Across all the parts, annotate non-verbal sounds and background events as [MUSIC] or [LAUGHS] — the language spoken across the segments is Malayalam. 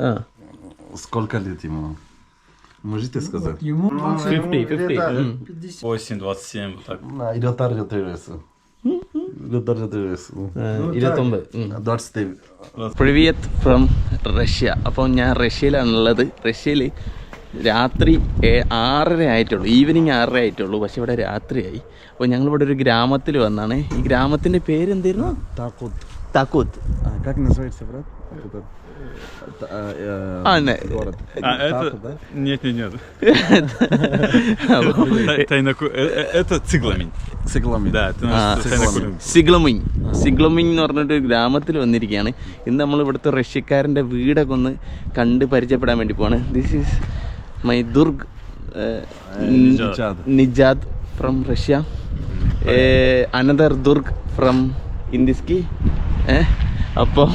А, Сколько лет ему? Можете сказать? Ему 50, 50. м. 8, 27, вот так. Да, ഇരുപത്താറ് ഇരുപത്തേഴ് വയസ്സ് ഇരുപത്താറ് ഇരുപത്തേഴ് വയസ്സ് ആ, ഇരുപത്തൊമ്പത് ഉം. двадцать പ്രിവിയത്ത് ഫ്രം റഷ്യ അപ്പോൾ ഞാൻ റഷ്യയിലാണുള്ളത് റഷ്യയിൽ രാത്രി ഏ- ആറര ആയിട്ടുള്ളൂ ഈവനിങ് ആറര ആയിട്ടുള്ളൂ പക്ഷെ ഇവിടെ രാത്രിയായി അപ്പോൾ ഞങ്ങളിവിടെ ഒരു ഗ്രാമത്തിൽ വന്നാണ് ഈ ഗ്രാമത്തിൻ്റെ പേര് എന്തായിരുന്നു Такут. താക്കൂത്ത് Как называется, брат? Этот, э, э, А, не. город. А это... Такут, да? Нет, нет, нет. [LAUGHS] അപ്പോൾ Тай- Тайнаку- э, э, Это цигламень. Цигламин. Да, это ആ, наш Тайнакулин. സിഗ്ലമിങ് സിഗ്ലമിങ് എന്ന് പറഞ്ഞിട്ട് ഒരു ഗ്രാമത്തിൽ വന്നിരിക്കുകയാണ് ഇന്ന് നമ്മൾ ഇവിടുത്തെ റഷ്യക്കാരൻ്റെ വീടൊക്കെ ഒന്ന് കണ്ട് പരിചയപ്പെടാൻ വേണ്ടി പോവാണ് this is my Turk Nijad. Nijad from Russia another Turk from ഇന്ദിസ്കി അപ്പം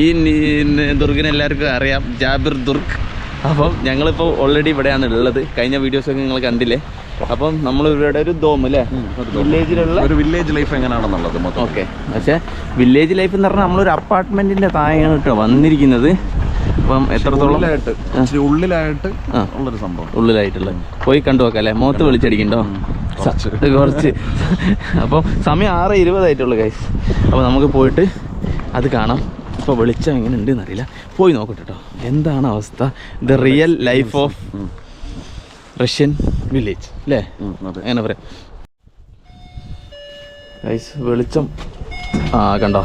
ഈ ദുർഗിനെ എല്ലാവർക്കും അറിയാം ജാബിർ ദുർഗ്. അപ്പം ഞങ്ങളിപ്പോൾ ഓൾറെഡി ഇവിടെയാണ് ഉള്ളത്. കഴിഞ്ഞ വീഡിയോസൊക്കെ നിങ്ങൾ കണ്ടില്ലേ? അപ്പം നമ്മൾ ഇവിടെ ഒരു ദോം അല്ലേ വില്ലേജിലുള്ള ഒരു വില്ലേജ് ലൈഫ് എങ്ങനെയാണെന്നുള്ളത് ഓക്കെ പക്ഷേ വില്ലേജ് ലൈഫ് എന്ന് പറഞ്ഞാൽ നമ്മളൊരു അപ്പാർട്ട്മെന്റിന്റെ താഴെയാണ് കേട്ടോ വന്നിരിക്കുന്നത്. അപ്പം എത്രത്തോളം ഉള്ളിലായിട്ട്. ഉള്ളിലായിട്ടുള്ള. ഉള്ളൊരു സംഭവം. ഉള്ളിലായിട്ടുള്ളത്. പോയി കണ്ടു നോക്കാം അല്ലേ മുഖത്ത് വിളിച്ചടിക്കണ്ടോ? കുറച്ച്. അപ്പം സമയം ആറ് ഇരുപതായിട്ടുള്ളു ഗൈസ് അപ്പോൾ നമുക്ക് പോയിട്ട് അത് കാണാം. ഇപ്പോൾ വെളിച്ചം എങ്ങനെ ഉണ്ട് എന്നറിയില്ല പോയി നോക്കട്ടെ കേട്ടോ. എന്താണ് അവസ്ഥ? The real life of Russian village അല്ലേ. അങ്ങനെ പറയാം? ഗൈസ് വെളിച്ചം. ആ കണ്ടോ?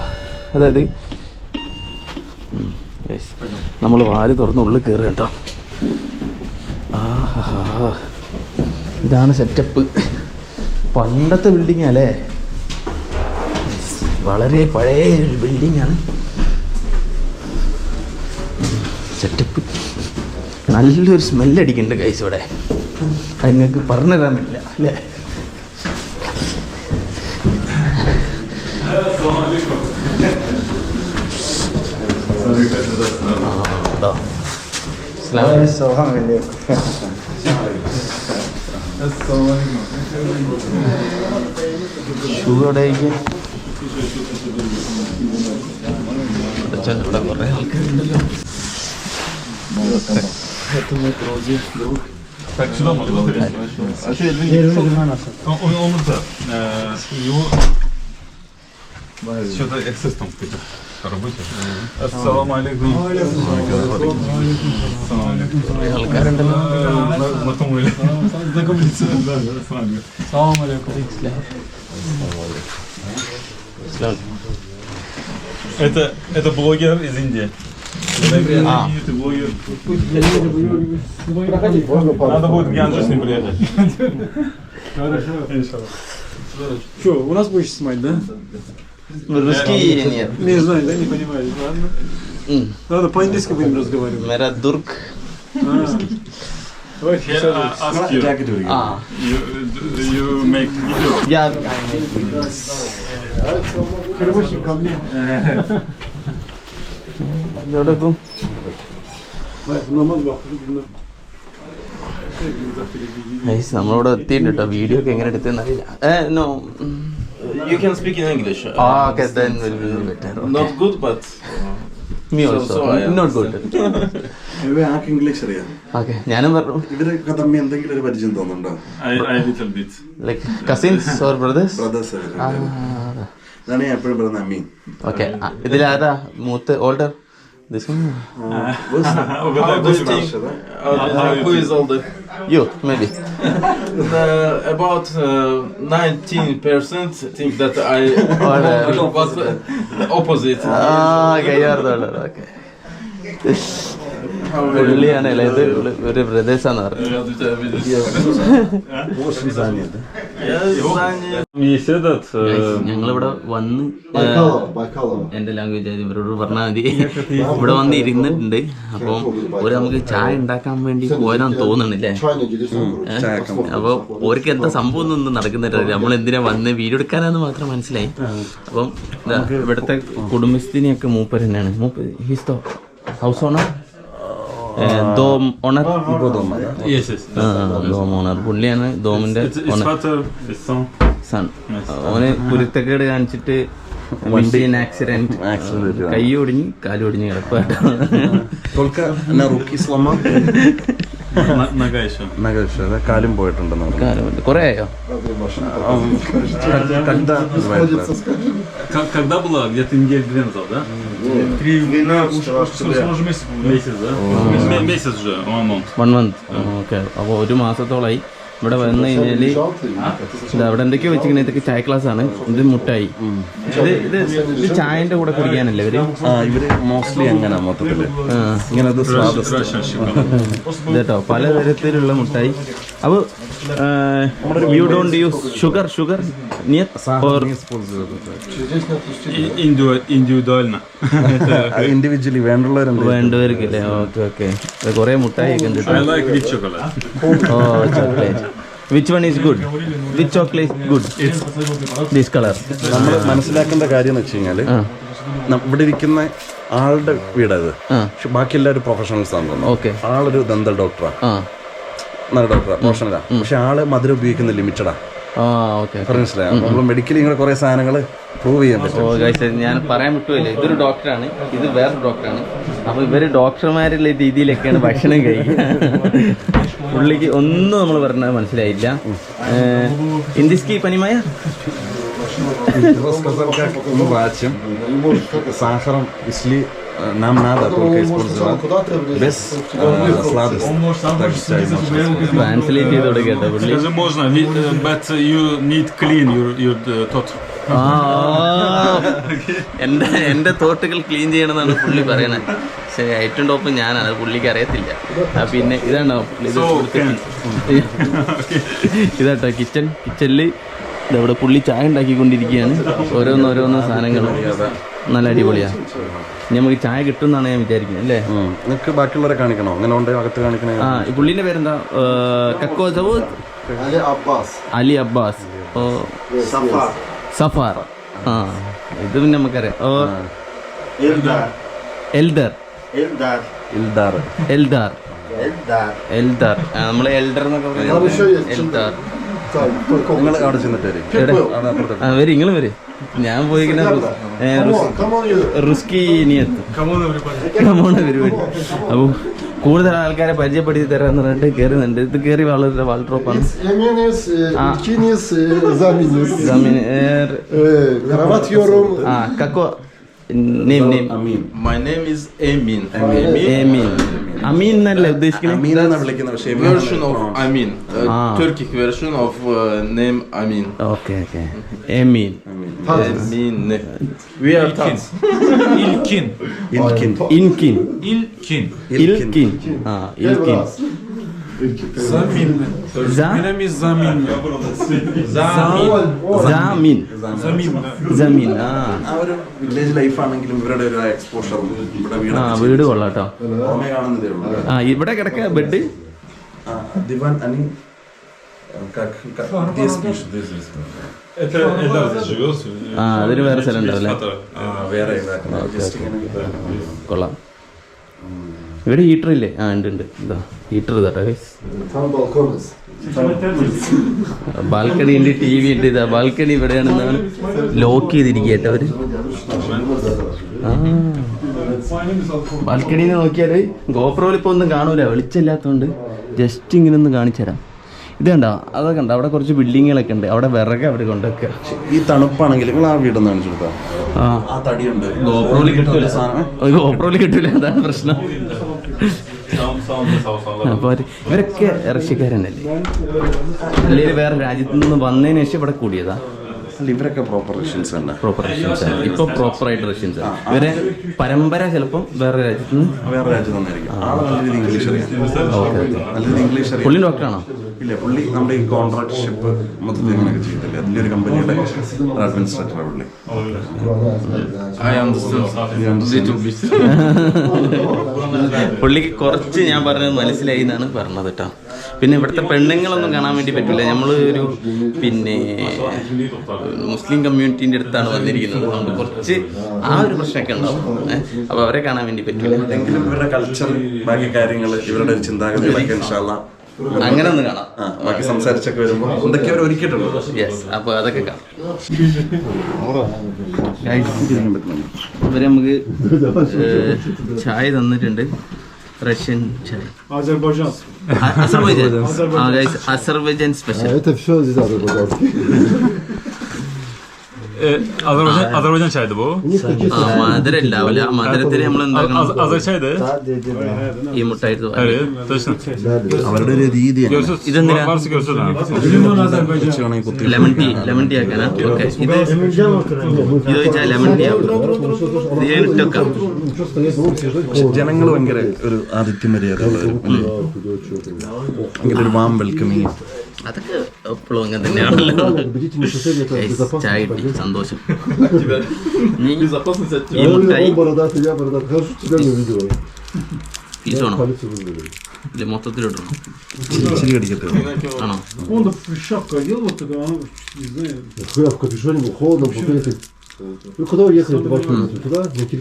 അതായത് നമ്മൾ വാൽ തുറന്ന് ഉള്ളിൽ കയറുക കേട്ടോ. ആഹാ. ഇതാണ് സെറ്റപ്പ് പണ്ടത്തെ ബിൽഡിംഗ് അല്ലേ? വളരെ പഴയ ഒരു ബിൽഡിംഗ് ആണ്. സെറ്റപ്പ് നല്ലൊരു സ്മെല്ലടിക്കുന്നുണ്ട് കൈസ് ഇവിടെ. അത് നിങ്ങൾക്ക് പറഞ്ഞു തരാൻ പറ്റില്ല അല്ലേ? കേട്ടോ ഷുഗറുടെ ഇവിടെ കുറേ ആൾക്കാരുണ്ടല്ലോ Tak, czy tam mogę A ty, Edwin, co? On, on, on, co? Eee, Siódmy, jak se stąd pyta? Що робити? Ассаламу алейкум. Знакомились. Знакомились. Ассаламу алейкум. Это, это блогер из Индии. А. Блогер. Надо будет в Янджи с ним приехать. Хорошо. Что, у нас будешь снимать, да? Мы русские или нет? Не знаю, да, не понимаю. Ладно. Надо по-английски будем разговаривать. Мера дурк. Давай, ask you. Ah. You, you make video. Я... Кривочник ко мне. Yardım. നമ്മളോട് എത്തിയിട്ടുണ്ട് വീഡിയോ ഒക്കെ എങ്ങനെ എടുത്തെന്നറിയില്ല ഏ no You can speak in English. Uh, ആ okay then will be better Not good, but [LAUGHS] me So- also so I am. Not good ഇവ ആർക്ക് ഇംഗ്ലീഷ് അറിയാം. ഓക്കെ ഞാനും പറഞ്ഞു. ഇവരൊക്കെ തമ്മിൽ എന്തെങ്കിലും ഒരു പരിചയം തോന്നുന്നുണ്ടോ? I, I little bit. Like cousins or brothers brothers ആ ഇതാണ് ഞാൻ എപ്പോഴും പറയുന്നത് അമ്മീൻ ഓക്കെ ഇതിലാരാ? മൂത്ത് older this how do you think? Uh, who is older? You may be The, about uh, 19% think that I Older. was uh, the opposite. ആ okay you are the older okay പുള്ളിയാണ് ഇളയത് ഒരു പ്രദേശാന്ന് പറഞ്ഞത്. ഞങ്ങളിവിടെ വന്ന് എന്റെ ലാംഗ്വേജ് ആയത് ഇവരോട് പറഞ്ഞാൽ മതി. ഇവിടെ വന്ന് ഇരുന്നിട്ടുണ്ട്. അപ്പം ഒരു നമുക്ക് ചായ ഉണ്ടാക്കാൻ വേണ്ടി പോയതാന്ന് തോന്നുന്നില്ലേ? അപ്പൊ ഓർക്ക് എന്താ സംഭവം ഒന്നും നടക്കുന്നില്ല. നമ്മൾ എന്തിനാ വന്ന് വീഡിയോ എടുക്കാനാന്ന് മാത്രം മനസ്സിലായി. അപ്പം ഇവിടുത്തെ കുടുംബസ്ഥിനിയൊക്കെ മൂപ്പര് തന്നെയാണ്. മൂപ്പർ ഹിസ്തോ ഹൗസ് ഓണർ ദോം owner Yes, yes. Dom owner പുള്ളിയാണ് ദോമിന്റെ It's, it's owner father, it's son. Son ഓന് കുരുത്തക്കേട് കാണിച്ചിട്ട് [LAUGHS] മെഷീൻ ആക്സിഡന്റ് ആക്സിഡന്റ് കൈ ഒടിഞ്ഞ് കാലൊടിഞ്ഞ് കിടപ്പാട്ടോ только на руки сломал Нога еще. нога еще, да? കാലും പോയിട്ടുണ്ടെന്ന് പറഞ്ഞു കാലമുണ്ട് കുറേ ആയോ когда называется К- Когда было? Где-то недель две назад, да? Месяц, да? Ме- Месяц уже, one month. One month okay അപ്പോൾ ഒരു മാസത്തോളമായി ഇവിടെ വന്നു കഴിഞ്ഞാൽ ഇത് അവിടെ എന്തൊക്കെയോ വെച്ചിങ്ങനെ ഇതൊക്കെ ചായ ക്ലാസ് ആണ് ഇത് മുട്ടായി ഇത് ഇത് ഇത് ചായന്റെ കൂടെ കുടിക്കാനല്ലേ ഇവര് ആ ഇവര് മോസ്റ്റ്ലി അങ്ങനെ മൊത്തത്തില് ആ ഇങ്ങനെ അത് സ്വാദസ് Russian sugar. ഇതേട്ടോ പലതരത്തിലുള്ള മുട്ടായി അപ്പോൾ You don't use sugar sugar or И- индиву- Индивидуально. Individually വേണ്ടുള്ളവരുണ്ട് വേണ്ടവർക്ക് അല്ലേ ഓക്കെ ഓക്കെ കുറേ മുട്ടായി ഒക്കെ ഉണ്ട് I like with chocolate. Oh chocolate which one is good which chocolate good this colour നമ്മൾ മനസ്സിലാക്കേണ്ട കാര്യം എന്ന് വെച്ച് കഴിഞ്ഞാല് ആ ന- ഇവിടെ ഇരിക്കുന്ന ആളുടെ വീടത് ആ പക്ഷെ ബാക്കി എല്ലാവരും പ്രൊഫഷണൽസ് ആണ് തോന്നുന്നു ഓക്കെ ആളൊരു ദന്ത ഡോക്ടറാ ആ നല്ല ഡോക്ടർ പ്രൊഫഷണലാ പക്ഷെ ആൾ മധുരം ഉപയോഗിക്കുന്നത് ലിമിറ്റഡാ മനസ്സിലായോ നമ്മൾ മെഡിക്കലി ഇങ്ങനെ കുറെ സാധനങ്ങൾ പ്രൂവ് ചെയ്യാൻ പറ്റും ഞാൻ പറയാൻ വിട്ടുമല്ലേ ഇതൊരു ഡോക്ടറാണ് ഇത് വേറൊരു ഡോക്ടറാണ് അപ്പൊ ഇവർ ഡോക്ടർമാരുള്ള രീതിയിലൊക്കെയാണ് ഭക്ഷണം കഴിക്കുക പുള്ളിക്ക് ഒന്നും നമ്മൾ പറഞ്ഞാൽ മനസ്സിലായില്ല ഇന്ത്യസ്കി പനിമായ സാഹരം ഇസ്ലി мы бачим. Сахаром, если э, нам надо только использовать без э, сладости. Так что чай можно ട്രാൻസ്ലേറ്റ് ചെയ്ത് കൊടുക്കട്ടെ പുള്ളി Скажи, можно, ви- э, but you need clean your, your uh, thought. [LAUGHS] ആ [LAUGHS] എൻ്റെ എൻ്റെ തോട്ടുകൾ ക്ലീൻ ചെയ്യണമെന്നാണ് പുള്ളി പറയണത് പക്ഷേ ഏറ്റവും ടോപ്പ് ഞാനാണ് അത് പുള്ളിക്ക് അറിയത്തില്ല ആ, പിന്നെ ഇതാണോ പുള്ളി ഇത് So, കൊടുത്തിട്ട് ഇതാട്ടോ കിച്ചൺ കിച്ചണിൽ ഇതവിടെ പുള്ളി ചായ ഉണ്ടാക്കിക്കൊണ്ടിരിക്കുകയാണ് ഓരോന്ന് ഓരോന്ന് സാധനങ്ങൾ നല്ല അടിപൊളിയാണ് ഇനി നമുക്ക് ചായ കിട്ടും എന്നാണ് ഞാൻ വിചാരിക്കുന്നത് അല്ലേ? നിങ്ങൾക്ക് ബാക്കിയുള്ളവരെ കാണിക്കണോ? അങ്ങനെ ഉണ്ട് അകത്ത് കാണിക്കണേ ആ ഈ പുള്ളിന്റെ പേരെന്താ? കക്കോ സബൂദ് അബ്ബാസ്. Ali Abbas. ഓ. സഫാർ. ആ ഇത് പിന്നെ നമുക്കറിയാം. ഓ എൽദർ. എൽദർ. എൽദാർ. എൽദാർ. എൽദാർ. നമ്മൾ എൽഡർ എന്നൊക്കെ പറയുന്നത്. എൽദാർ. നിങ്ങൾ. അവിടെ ചെന്നിട്ട് വരും. നിങ്ങൾ വരി ഞാൻ പോയിക്കുന്ന റിസ്കി ഇനി എത്തും. കമോണ പരിപാടി അപ്പോൾ കൂടുതൽ ആൾക്കാരെ പരിചയപ്പെടുത്തി തരാന്ന് പറഞ്ഞിട്ട് കയറുന്നുണ്ട് ഇത് കയറി വളരെ വാൾട്രോപ്പാണ് ആ. Ha. name name Amin my name is Emin Emin. Amin nerede değişken? Amin എന്നാണ് വിളിക്കുന്നത് പക്ഷേ എമീൻ version of Amin. Uh, version of name Amin. Okay okay. Emin. Ameen. Emin. We are İlkin. Tans. [LAUGHS] İlkin. İlkin. İlkin. İlkin. İlkin. Ha, ilkin. Ah, Zamin. Zamin. Zamin. Zamin. Zamin. Ah. ആ ഒരു വില്ലേജ് ലൈഫ് ആണെങ്കിലും ഇവരുടെ ഒരു എക്സ്പോഷർ ഇവിടെ വീട് ആ വീട് കൊള്ളാട്ടോ. ഓർമ്മ കാണുന്നതേ ഉള്ളൂ. ആ ഇവിടെ കിടക്ക ബെഡ് ദിവാൻ അനി ആ അതിന് വേറെ സ്ഥലം ഉണ്ടല്ലേ? കൊള്ളാം. ഇവിടെ ഹീറ്റർ ഇല്ലേ? ആ ഉണ്ട് ഉണ്ട്. ഇതാ ഹീറ്റർ ഇതാട്ടോ. ബാൽക്കണി ഉണ്ട് ടി വി ഉണ്ട് ഇതാ. ബാൽക്കണി ഇവിടെയാണെന്നാണ് ലോക്ക് ചെയ്തിരിക്കുക അവർ. ആ. ബാൽക്കണിയിൽ നോക്കിയാൽ ഗോപ്രോയിൽ ഇപ്പോൾ ഒന്നും കാണൂല വെളിച്ചമില്ലാത്തതുകൊണ്ട് ജസ്റ്റ് ഇങ്ങനെ ഒന്ന് കാണിച്ചു തരാം. ഇത് കണ്ടോ? അതൊക്കെ ഉണ്ട് അവിടെ കുറച്ച് ബിൽഡിങ്ങുകളൊക്കെ ഉണ്ട്. അവിടെ വിറക് അവിടെ കൊണ്ടുവെക്കുക. ഈ തണുപ്പാണെങ്കിൽ നിങ്ങൾ ആ വീടൊന്ന് കാണിച്ചു ആ. തടിയുണ്ട്. ഗോപ്രോയിൽ കിട്ടൂല സാധനം. ഗോപ്രോലി ഗോപ്രോയിൽ കിട്ടൂല അതാണ് പ്രശ്നം. അപ്പോൾ ഇവരൊക്കെ റഷ്യക്കാരനല്ലേ? അല്ലെങ്കിൽ വേറെ രാജ്യത്ത് നിന്ന് വന്നതിന് ശേഷം ഇവിടെ കൂടിയതാ? അല്ല ഇവരൊക്കെ പ്രോപ്പർ റഷ്യൻസ് തന്നെ. പ്രോപ്പർ റഷ്യൻസ് ആണ്. ഇപ്പൊ പ്രോപ്പർ ആയിട്ട് റഷ്യൻസ് ആണ്. ഇവരെ പരമ്പര ചിലപ്പം വേറെ രാജ്യത്ത് നിന്ന് വേറെ രാജ്യത്ത് നിന്നായിരിക്കും ആൾ നല്ല ഇംഗ്ലീഷ് അറിയാം. ഓക്കെ ഓക്കെ നല്ല രീതിയിൽ ഇംഗ്ലീഷ് അറിയാം. പുള്ളി ഡോക്ടറാണോ ഇല്ല പുള്ളി നമ്മുടെ ഈ കോൺട്രാക്ട്ഷിപ്പ് മൊത്തത്തിൽ ഇങ്ങനെയൊക്കെ ചെയ്തില്ലേ അതിന്റെ ഒരു കമ്പനിയുടെ അഡ്മിനിസ്ട്രേറ്റർ പുള്ളി. പുള്ളിക്ക് കുറച്ച് ഞാൻ പറഞ്ഞത് മനസ്സിലായി എന്നാണ് പറഞ്ഞത് കേട്ടോ. പിന്നെ ഇവിടുത്തെ പെണ്ണുങ്ങളൊന്നും കാണാൻ വേണ്ടി പറ്റില്ല നമ്മൾ ഒരു പിന്നെ മുസ്ലിം കമ്മ്യൂണിറ്റീന്റെ അടുത്താണ് വന്നിരിക്കുന്നത്. അതുകൊണ്ട് കുറച്ച് ആ ഒരു പ്രശ്നമൊക്കെ ഉണ്ടാവും. അപ്പൊ അപ്പോൾ അവരെ കാണാൻ വേണ്ടി പറ്റില്ല എങ്കിലും ഇവരുടെ കൾച്ചർ ബാക്കി കാര്യങ്ങൾ ഇവരുടെ ഒരു ചിന്താഗതികളൊക്കെ ഇൻഷാല്ല അങ്ങനെ ഒന്ന് കാണാം ബാക്കി സംസാരിച്ചൊക്കെ വരുമ്പോൾ എന്തൊക്കെ അവർ ഒരുക്കിയിട്ടുണ്ട്. യെസ് അപ്പോൾ അതൊക്കെ കാണാം. ഇവരെ നമുക്ക് ചായ തന്നിട്ടുണ്ട്. Russian чай. Азербайджан. Азербайджан. Азербайджан. Азербайджан special. А это все из Азербайджана. അസർബൈജാൻ ചായത് മധുര മധുരത്തിന് നമ്മൾ ഈ മുട്ടായി ജനങ്ങൾ ഭയങ്കര ഒരു ആദിത്യ മര്യാദ ഒരു വാം വെൽക്കമിങ് അതൊക്കെ എപ്പോഴും അങ്ങനെ തന്നെയാണല്ലോ. സന്തോഷം. കടിക്കട്ടെ ആണോ?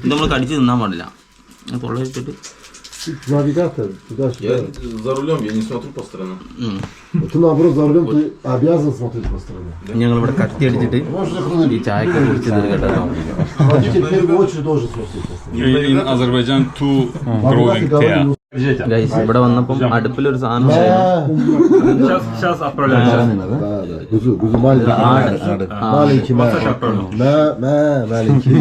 നമ്മൾ കടിച്ചു തിന്നാൻ പാടില്ല. പൊള്ളയിട്ടിട്ട് Навигатор, туда-сюда. За рулем я не смотрю по сторонам. ഉം. Вот Ты наоборот за рулем, ты обязан смотреть по сторонам. ഞങ്ങളിവിടെ കത്തി അടിച്ചിട്ട് ഈ ചായക്ക് കുടിച്ച് തീർക്കട്ടോ Водитель в первую очередь должен смотреть по сторонам. In Azerbaycan to growing Навигатор tea. говорил, guys ഇവിടെ വന്നപ്പം അടുപ്പിലൊരു സാധനം ഉണ്ടായിരുന്നു. «Мя». Сейчас, сейчас отправляем. Да, да. Гузу, гузу маленький. Маленький, мя. Мя, мя, маленький.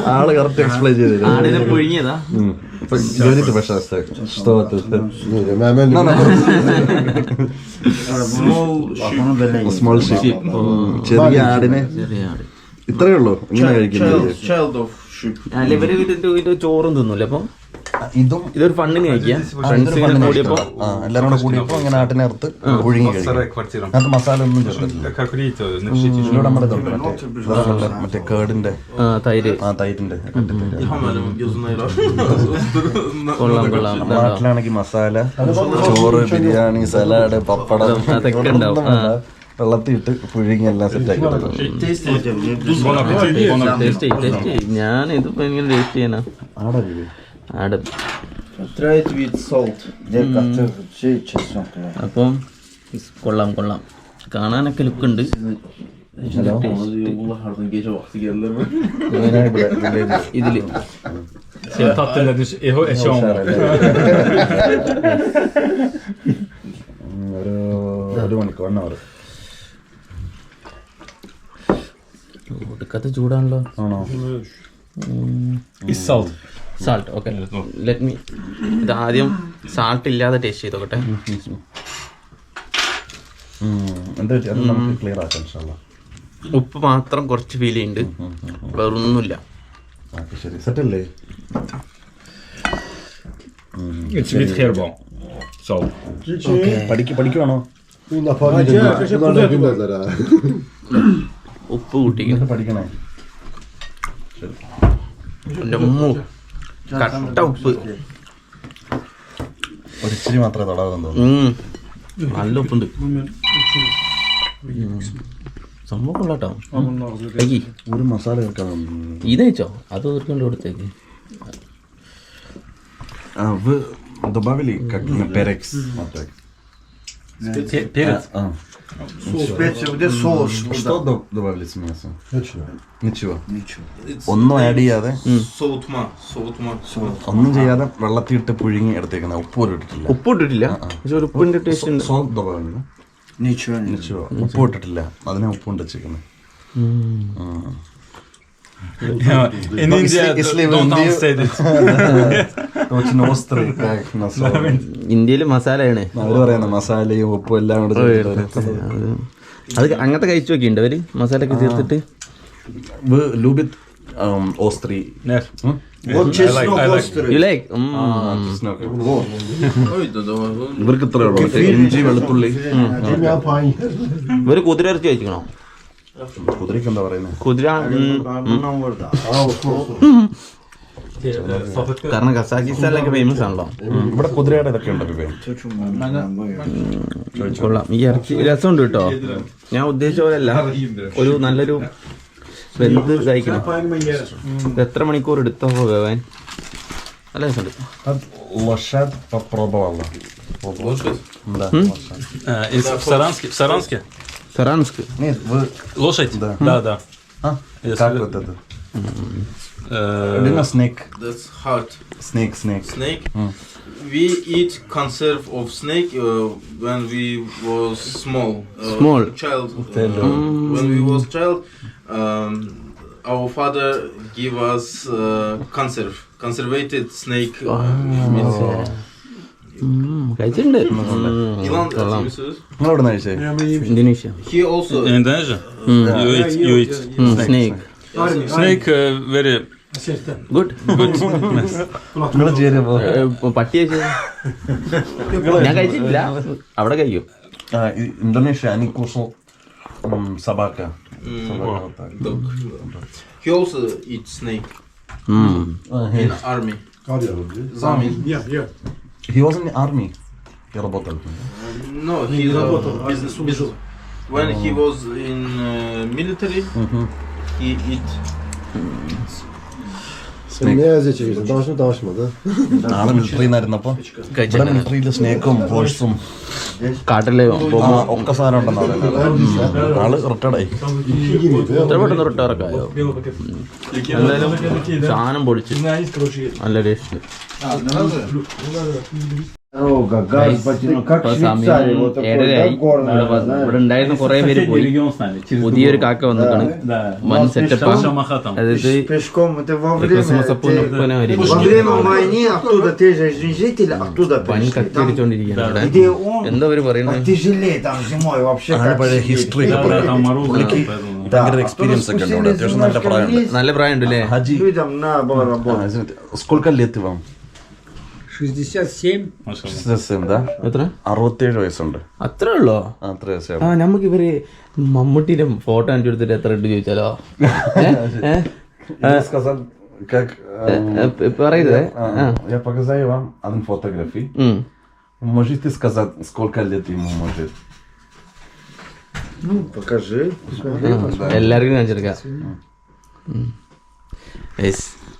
[LAUGHS] ആള് കറക്റ്റ് എക്സ്പ്ലെയിൻ ചെയ്തില്ല ആടിനെ പുഴുങ്ങിയതാ говорите пожалуйста что это Не, мя, мя, не സ്മോൾ ഷീപ്പ് ചെറിയ ആടിനെ ചെറിയ ആട് ഇത്രയേ ഉള്ളൂ ഇങ്ങനെ കഴിക്കുന്നത് Child of sheep. അല്ല ഇവര് ഇതിട്ട് ഇത് ചോറും തിന്നൂല അപ്പൊ ഇതും ഇതൊരു ഫണ്ണിന് കഴിക്കാം. കൂടിയപ്പോ എല്ലാരും കൂടെ കൂടിയപ്പോ ഇങ്ങനെ ആട്ടിനകത്ത് ഒഴുകി അത് മസാല ഒന്നും ചേർത്തില്ല മറ്റേ കേടിന്റെ തൈര്. ആ തൈരിന്റെ നാട്ടിലാണെങ്കിൽ മസാല ചോറ് ബിരിയാണി സലാഡ് പപ്പടം വെള്ളത്തിട്ട് പുഴുങ്ങി എല്ലാം സെറ്റാക്കി ഞാൻ ഇത് എങ്ങനെ ടേസ്റ്റ് ചെയ്യാനാ? ആടാ അപ്പം കൊള്ളാം കൊള്ളാം കാണാനൊക്കെ ലുക്ക് ഉണ്ട്? ഇതിൽ Senin tatlın nedir? Eho eşya olma. ഒരു ഒരു മണിക്കൂർ വൺ അവർ ഒടുക്കത്തെ ചൂടാണല്ലോ ആണോ Is salt. Salt okay let me ഇത് ആദ്യം സാൾട്ട് ഇല്ലാതെ ടേസ്റ്റ് ചെയ്ത് നോക്കട്ടെ ഉപ്പ് മാത്രം കുറച്ച് ഫീൽ ചെയ്യുന്നുണ്ട്. വേറൊന്നുമില്ല. ഉപ്പ് കൂട്ടിക്കണേ കട്ട ഉപ്പ് ഒരു ഇച്ചിരി മാത്രമേ തൊടാതെന്ന് തോന്നുന്നു ഉം. നല്ല ഉപ്പുണ്ട് ഉം. സംഭവം കൊള്ളാട്ടോ അയ്യേ ഒരു മസാല ചേർക്കാൻ ഇത് കഴിച്ചോ അത് തീർക്കൊണ്ട് കൊടുത്തേക്ക് А, вы добавили как перекс? Вот так. Перец. А. Специя, где соус? Что до- добавили с мясом? Ничего. Ничего. Ничего. ഒന്നും ആഡ് ചെയ്യാതെ Soğutma. Soğutma. ഒന്നും ചെയ്യാതെ വെള്ളത്തിൽ ഇട്ട് പുഴുങ്ങി എടുത്തേക്കുന്ന ഉപ്പ് പോലും ഇട്ടിട്ടില്ല ഉപ്പ് ഇട്ടിട്ടില്ല പക്ഷെ ഒരു ഉപ്പിന്റെ ടേസ്റ്റ് ഉണ്ട് Salt добавили, да? Ничего не Ничего. ഉപ്പ് ഇട്ടിട്ടില്ല അതിനെ ഉപ്പ് കൊണ്ട് വെച്ചേക്കുന്നത് Yeah, In No, India, it's- it's live don't in India. understand it. Очень острый, как на соль. ഇന്ത്യയിൽ മസാലയാണ് അവര് പറയുന്ന മസാലയും ഉപ്പും എല്ലാം കൂടെ ചേർത്തിട്ട് അത് അങ്ങനത്തെ കഴിച്ചു നോക്കിണ്ട് അവര് മസാല ഒക്കെ ചേർത്തിട്ട് Вы любит эм, острый Нет. м? Вот I like- чеснок I like- острый. You like чеснок. Ой, да давай. ഇവർക്ക് ഇത്രേ ഉള്ളൂ മറ്റേ ഇഞ്ചി വെളുത്തുള്ളി Тремя пань. ഇവര് കുതിര ഇറച്ചി കഴിക്കണോ കുതിരക്ക് എന്താ പറയുന്നത് കുതിര കാരണം കസാഖിസ്ഥാനിലൊക്കെ ഫേമസ് ആണല്ലോ ഇവിടെ കുതിരയുടെ ഇതൊക്കെ ഉണ്ടല്ലോ കൊള്ളാം ഈ ഇറച്ചി രസമുണ്ട് കേട്ടോ ഞാൻ ഉദ്ദേശിച്ച പോലെ അല്ല ഒരു നല്ലൊരു വെന്ത് കഴിക്കണം എത്ര മണിക്കൂർ എടുത്തോ വേവാൻ നല്ല രസം പ്രബലമല്ല Саранская? Нет, вы... Лошадь? Да. Да, да. А? Как вот это? Лина snake. That's heart. Snake, snake. Snake. We eat conserve of snake uh, when we was small. Uh, small. Child. Uh. When we was child, um, our father give us uh, conserve, conservated snake. Uh, oh. കഴിച്ചിട്ടുണ്ട് Ivan Tatsumis's. അവിടെ കഴിച്ചേ Indonesia He also. Indonesia? You eat, you eat. Snake Snake. Uh, very good good. [LAUGHS] nice. നിങ്ങളെ ചേരുമ്പോ പട്ടി കഴിച്ചത് ഞാൻ കഴിച്ചിട്ടില്ല. അവിടെ കഴിക്കും ഇന്തോനേഷ്യ അനിക്കൂസോ സബാക്ക. Hmm. Dog. He also eats snake. ഉം. in army. Zamin. Yeah, yeah. He was in the army. Я работал. No, he uh, business, business. When he was in uh, military, he eat. Ne yazıyor Danışma danışmadı. ആൾ മിലിറ്ററിന്നായിരുന്നപ്പോ ഇവിടെ മിലിറ്ററിയിൽ സ്നേക്കും ബോൾസും കാട്ടിൽ ഒക്കെ സാധനം ഉണ്ടെന്നാ പറയുന്നത് ആൾ റിട്ടയർഡായി എത്ര പെട്ടെന്ന് റിട്ടയറൊക്കെ ആയോ എന്തായാലും സാധനം പൊളിച്ച് നല്ല ടേസ്റ്റ് ഇവിടെ കുറെ പേര് പോയി. പുതിയൊരു കാക്ക വന്നിട്ടാണ് മൻ സെറ്റപ്പ് അതായത് പനി കത്തിയടിച്ചോണ്ടിരിക്കുകയാണ് എന്താ അവർ പറയുന്നത് ഭയങ്കര എക്സ്പീരിയൻസ് ഒക്കെ ഉണ്ട് അത്യാവശ്യം നല്ല പ്രായമുണ്ട് നല്ല പ്രായമുണ്ട് അല്ലേ സ്കൂൾ കല്ലെത്തി അറുപത്തേഴ് വയസ്സുണ്ട് അത്രേ ഉള്ളോ ആ, അത്ര ആ വയസ്സാണ് നമുക്ക് ഇവര് മമ്മൂട്ടിയുടെ ഫോട്ടോ കാണിച്ചു കൊടുത്തിട്ട് എത്ര ഇട്ട് ചോദിച്ചാലോ ഏ? ഏ? сказал как ഏ, ഏ, പറയരുതേ а, ആ. я показаю вам один фотографии ഉം. можете сказать сколько лет ему может Ну, покажи. എല്ലാവർക്കും കാണിച്ചെടുക്കാം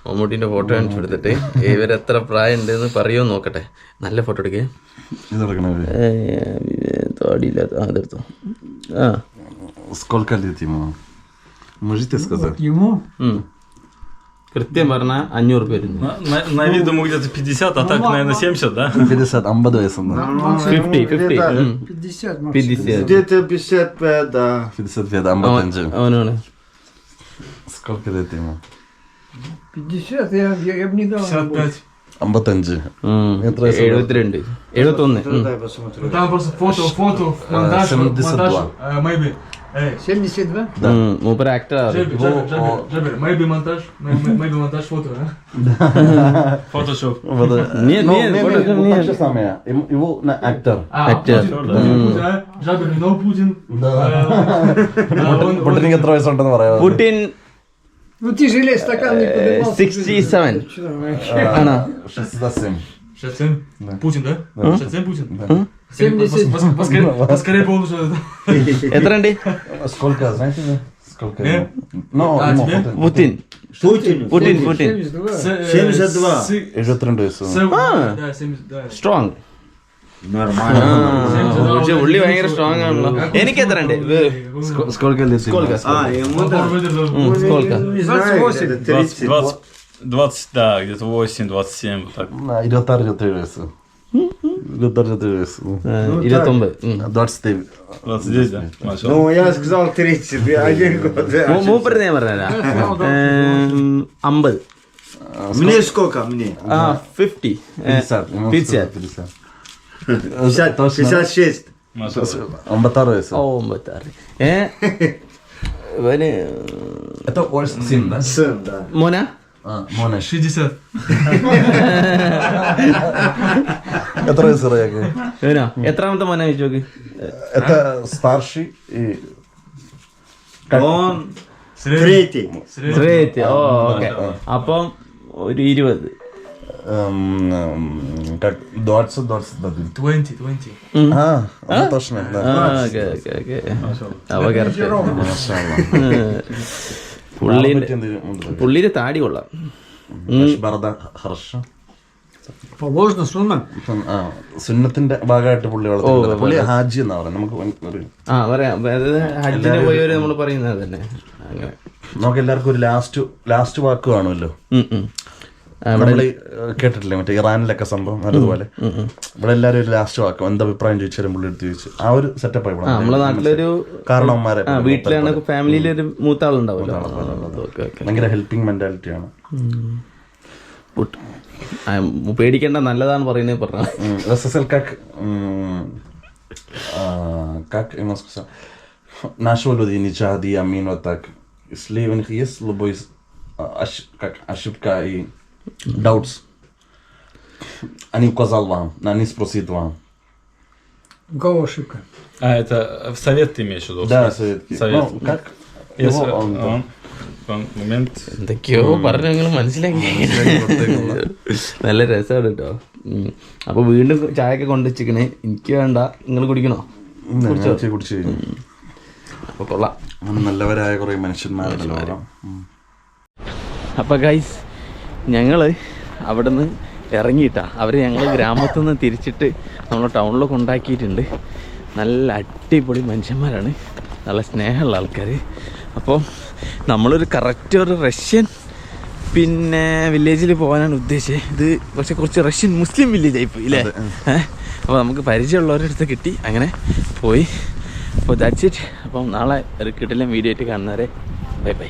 യെസ് മമ്മൂട്ടിന്റെ ഫോട്ടോ കാണിച്ചു കൊടുത്തിട്ട് ഇവരെത്ര പ്രായം ഉണ്ടെന്ന് പറയുമോ നോക്കട്ടെ നല്ല ഫോട്ടോ എടുക്കേ ഇതെടുക്കണത് താടിയില്ലാത്ത ആ അതെടുത്തോ ആ сколько лет ему можете сказать Ему ഉം. കൃത്യം പറഞ്ഞ അഞ്ഞൂറ് പേര് На, на- на вид ему где-то 50, а так, наверное, 70, да? 50 50 വയസ്സുണ്ട് ഫിഫ്റ്റി ഫിഫ്റ്റി где-то- 50 максимум. പിതിസിയത് Где-то 55, да. 55 55 അവനാണ് сколько лет ему 50, я, я, я бы не дал. 55. 55 ഉം. എത്ര വയസ്സുണ്ട്? എഴുപത്തിരണ്ട് എഴുപത്തൊന്ന് ഉം. Дай посмотрю. Там просто фото, фото, монтаж, 72. монтаж, э, maybe. Эй, 72? ഉം. മൂപ്പര് actor Джабер, Джабер, Джабер, Джабер, maybe монтаж, may- may- maybe монтаж фото, а? Фотошоп. Вот, э, Нет, ну, нет, не, вот не, это вот нет. так же самое. Ему- Его на актер. А, Актер, Путин, да. Путин, Путин, а? Джабер, you know Путин? Да. Э, он- он- പുട്ടിനിക്ക് എത്ര വയസ്സുണ്ടെന്ന് പറയാമോ പുടിൻ Ну тяжелее стакан не э, поднимался. 67. А, Она. 67. 67? Да. Путин, да? да? А? 67 Путин? Да. 70. Поскорее получше. Ну, Это Ранди? Сколько, знаете, да? Сколько? Э? Ну, а, тебе? Путин. Путин. Путин, Путин. 72. 72. Это Ранди. Да, 70. Strong. സ്ട്രോങ് Нормально. പക്ഷെ ഉള്ളി ഭയങ്കര സ്ട്രോങ് ആണല്ലോ എനിക്ക് എത്ര ഉണ്ട് Сколько лет ему? Сколько? А, ему Он да. выдержал. М, сколько? Не знаю, 28. где-то 20, 30. 20, 20, да, где-то 8, 27, вот так. ആ, ഇരുപത്താറ് ഇരുപത്തേഴ് വയസ്സ് ഇരുപത്താറ് ഇരുപത്തേഴ് വയസ്സ് ഇരുപത്തൊമ്പത് ഉം. двадцать 29, да? Машалlah. Ну, я сказал 30, я один год. മൂ- മൂപ്പര് ഞാൻ പറഞ്ഞാ അമ്പത് Мне сколько? Мне? ആ ഫിഫ്റ്റി пятьдесят ему пятьдесят. пятьдесят 50, Точно. 56. Машалlah. അമ്പത്താറ് വയസ്സ് ഓ ഒമ്പത്താറ് ഏ ഇവന് это Ольс сын, да? Сын, да. മോന А, Монеш. 60. എത്ര വയസ്സ് ഇറയാക്ക് ഇവനോ എത്രാമത്തെ മോന ചോദിച്ചു നോക്ക് это старший и Он Средний. третий. Средний. ശ്രേയത്ത് ഓ ഓക്കെ അപ്പം ഒരു ഇരുപത് دوتس دوتس دوتس 20 اه 14 اوكي اوكي اوكي അവ കറക്റ്റ് പുള്ളിയുടെ താടി കൊള്ളാം ഹർഷ സുന്നത്തിന്റെ ഭാഗമായിട്ട് പുള്ളി വളർത്തുന്നത് പുള്ളി ഹാജി എന്നാ പറയുന്നത് നമുക്ക് ആ പറയാം അതായത് ഹജ്ജിന് നമ്മൾ പറയുന്നത് തന്നെ അങ്ങനെ നമുക്ക് എല്ലാവർക്കും ഒരു ലാസ്റ്റ് ലാസ്റ്റ് വാക്ക് കാണുമല്ലോ നമ്മൾ കേട്ടിട്ടില്ലേ മറ്റേ ഇറാനിലൊക്കെ സംഭവം അതുപോലെ ഇവിടെ എല്ലാരും ഒരു ലാസ്റ്റ് വാക്കും എന്താ അഭിപ്രായം ചോദിച്ചാലും പുള്ളി എടുത്ത് ചോദിച്ചു. ആ ഒരു സെറ്റപ്പ് ഇവിടെ നമ്മളെ നാട്ടിലൊരു കാരണവന്മാരെ വീട്ടിലാണ് ഫാമിലിയിലൊരു മൂത്ത ആളുണ്ടാവുമല്ലോ ഭയങ്കര ഹെൽപ്പിംഗ് മെന്റാലിറ്റി ആണ്. പേടിക്കേണ്ട നല്ലതാണ് പറയുന്നത് പറഞ്ഞു ما شغله نجاح دي يمين وتك اسلي ونخيس لبويس أش... أشبكائي чади амин вот так. Если у них есть любой а, ош- как ошибка и doubts, они указал вам, они спросит вам. У кого ошибка? А, это в совет ты имеешь в виду? Да, советки. Совет. Ну, как Если его он, он, он- момент. എന്തൊക്കെയോ പറഞ്ഞു നിങ്ങൾ മനസ്സിലാക്കി നല്ല രസമാണ് കേട്ടോ ഉം. അപ്പൊ വീണ്ടും ചായയൊക്കെ കൊണ്ടുവച്ചിക്കണേ എനിക്ക് വേണ്ട നിങ്ങൾ കുടിക്കണോ ഇന്ന് ഞാൻ ഇച്ചിരി കുടിച്ച് കഴിഞ്ഞു. അപ്പൊ കൊള്ളാം നല്ലവരായ കുറെ മനുഷ്യന്മാരുണ്ടല്ലോ അവിടെ. ഉം. അപ്പോൾ ഗൈസ് ഞങ്ങൾ അവിടെ നിന്ന് ഇറങ്ങിയിട്ടാണ് അവർ ഞങ്ങൾ ഗ്രാമത്തിൽ നിന്ന് തിരിച്ചിട്ട് നമ്മൾ ടൗണിൽ കൊണ്ടാക്കിയിട്ടുണ്ട് നല്ല അടിപൊളി മനുഷ്യന്മാരാണ്. നല്ല സ്നേഹമുള്ള ആൾക്കാർ അപ്പോൾ നമ്മളൊരു കറക്റ്റ് ഒരു റഷ്യൻ പിന്നെ വില്ലേജിൽ പോകാനാണ് ഉദ്ദേശിച്ചത്. ഇത് പക്ഷേ കുറച്ച് റഷ്യൻ മുസ്ലിം വില്ലേജ് ആയിപ്പോയി ഏഹ്? അപ്പോൾ നമുക്ക് പരിചയമുള്ളവരുടെ അടുത്ത് കിട്ടി. അങ്ങനെ പോയി. അപ്പോൾ ദാറ്റ്സ് ഇറ്റ് അപ്പം നാളെ ഒരു കിട്ടില്ല വീഡിയോ ആയിട്ട് കാണുന്നവരെ. Bye bye